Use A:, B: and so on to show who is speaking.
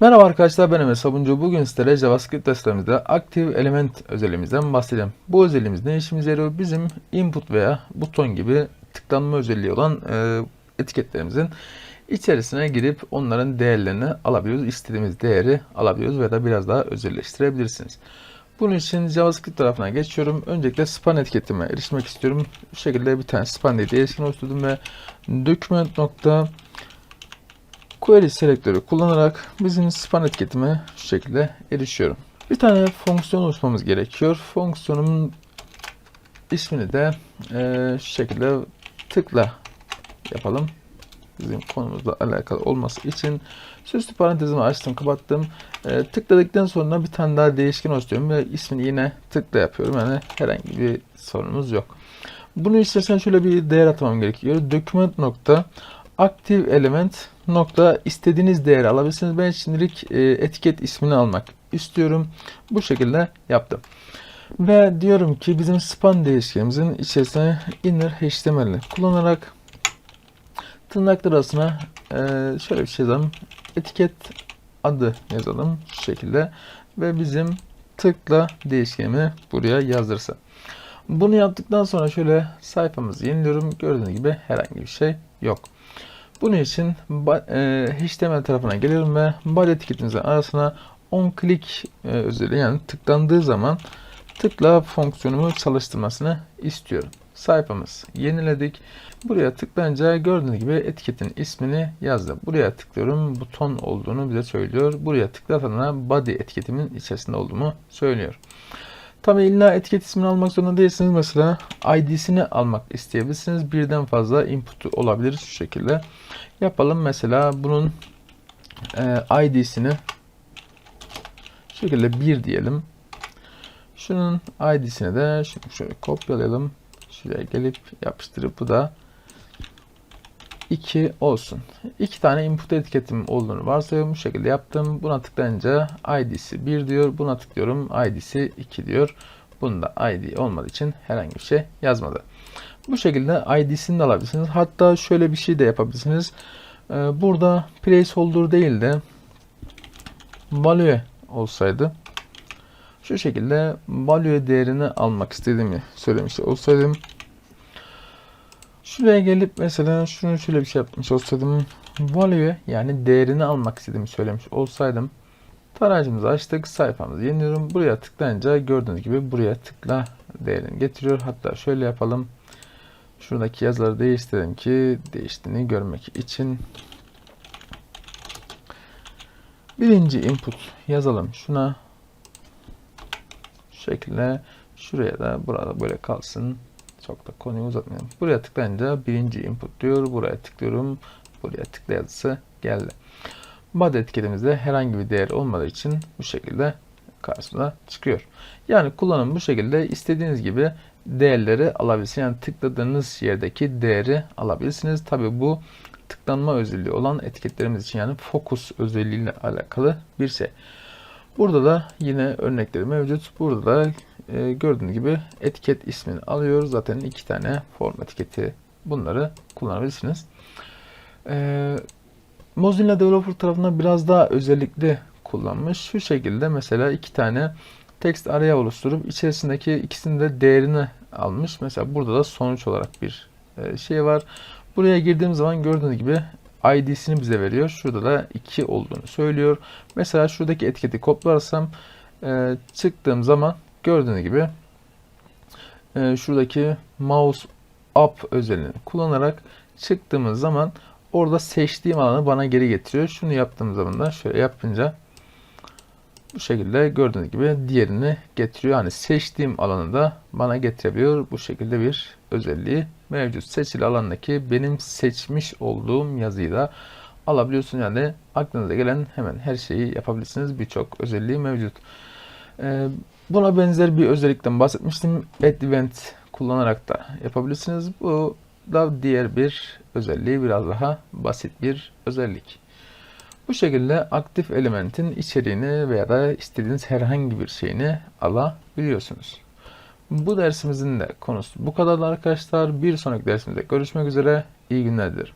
A: Merhaba arkadaşlar ben Emre Sabuncu. Bugün sizlere JavaScript derslerimizde Active Element özelliğimizden bahsedeceğim. Bu özelliğimiz ne işimize yarıyor? Bizim input veya buton gibi tıklanma özelliği olan e, etiketlerimizin içerisine girip onların değerlerini alabiliyoruz. İstediğimiz değeri alabiliyoruz veya da biraz daha özelleştirebilirsiniz. Bunun için JavaScript tarafına geçiyorum. Öncelikle span etiketime erişmek istiyorum. Bu şekilde bir tane span diye değişken oluşturdum ve document Query selektörü kullanarak bizim span etiketime şu şekilde erişiyorum. Bir tane fonksiyon oluşturmamız gerekiyor. Fonksiyonumun ismini de e, şu şekilde tıkla yapalım. Bizim konumuzla alakalı olması için süslü parantezimi açtım kapattım. E, tıkladıktan sonra bir tane daha değişken oluşturuyorum ve ismini yine tıkla yapıyorum. Yani herhangi bir sorunumuz yok. Bunun içerisine şöyle bir değer atamam gerekiyor. Document nokta aktif element nokta istediğiniz değeri alabilirsiniz. Ben şimdilik e, etiket ismini almak istiyorum. Bu şekilde yaptım. Ve diyorum ki bizim span değişkenimizin içerisine inner HTML kullanarak tırnaklar arasına e, şöyle bir şey yazalım. Etiket adı yazalım şu şekilde ve bizim tıkla değişkenimi buraya yazdırsa. Bunu yaptıktan sonra şöyle sayfamızı yeniliyorum. Gördüğünüz gibi herhangi bir şey yok. Bunun için e, HTML tarafına geliyorum ve body etiketimizin arasına on click e, özelliği yani tıklandığı zaman tıkla fonksiyonumu çalıştırmasını istiyorum. Sayfamız yeniledik. Buraya tıklayınca gördüğünüz gibi etiketin ismini yazdı. Buraya tıklıyorum buton olduğunu bize söylüyor. Buraya tıkladığında body etiketimin içerisinde olduğumu söylüyor. Tabi illa etiket ismini almak zorunda değilsiniz. Mesela ID'sini almak isteyebilirsiniz. Birden fazla input olabilir şu şekilde. Yapalım mesela bunun e, ID'sini şu şekilde 1 diyelim. Şunun ID'sini de şunu şöyle kopyalayalım. Şuraya gelip yapıştırıp bu da 2 olsun. 2 tane input etiketim olduğunu varsayıyorum. Bu şekilde yaptım. Buna tıklayınca ID'si 1 diyor. Buna tıklıyorum. ID'si 2 diyor. Bunda ID olmadığı için herhangi bir şey yazmadı. Bu şekilde ID'sini de alabilirsiniz. Hatta şöyle bir şey de yapabilirsiniz. Ee, burada placeholder değil de value olsaydı şu şekilde value değerini almak istediğimi söylemiş olsaydım Şuraya gelip mesela şunu şöyle bir şey yapmış olsaydım value yani değerini almak istediğimi söylemiş olsaydım tarayıcımızı açtık sayfamızı yeniliyorum buraya tıklayınca gördüğünüz gibi buraya tıkla değerini getiriyor. Hatta şöyle yapalım. Şuradaki yazıları değiştirelim ki değiştiğini görmek için. Birinci input yazalım şuna. Şu şekilde şuraya da burada böyle kalsın çok da konuyu uzatmayalım. Buraya tıklayınca birinci input diyor. Buraya tıklıyorum. Buraya tıkla yazısı geldi. Body etiketimizde herhangi bir değer olmadığı için bu şekilde karşımıza çıkıyor. Yani kullanım bu şekilde istediğiniz gibi değerleri alabilirsiniz. Yani tıkladığınız yerdeki değeri alabilirsiniz. Tabi bu tıklanma özelliği olan etiketlerimiz için yani fokus özelliğiyle alakalı bir şey. Burada da yine örnekleri mevcut. Burada da e, gördüğünüz gibi etiket ismini alıyoruz. Zaten iki tane form etiketi bunları kullanabilirsiniz. E, Mozilla Developer tarafından biraz daha özellikli kullanmış. Şu şekilde mesela iki tane text array oluşturup içerisindeki ikisinin de değerini almış. Mesela burada da sonuç olarak bir e, şey var. Buraya girdiğim zaman gördüğünüz gibi ID'sini bize veriyor. Şurada da 2 olduğunu söylüyor. Mesela şuradaki etiketi kopyalarsam e, çıktığım zaman gördüğünüz gibi e, şuradaki mouse up özelliğini kullanarak çıktığımız zaman orada seçtiğim alanı bana geri getiriyor. Şunu yaptığım zaman da şöyle yapınca bu şekilde gördüğünüz gibi diğerini getiriyor. Yani seçtiğim alanı da bana getirebiliyor. Bu şekilde bir özelliği mevcut. Seçili alandaki benim seçmiş olduğum yazıyı da alabiliyorsun. Yani aklınıza gelen hemen her şeyi yapabilirsiniz. Birçok özelliği mevcut. Ee, buna benzer bir özellikten bahsetmiştim. Advent kullanarak da yapabilirsiniz. Bu da diğer bir özelliği biraz daha basit bir özellik. Bu şekilde aktif elementin içeriğini veya da istediğiniz herhangi bir şeyini alabiliyorsunuz. Bu dersimizin de konusu bu kadar arkadaşlar. Bir sonraki dersimizde görüşmek üzere. İyi günler dilerim.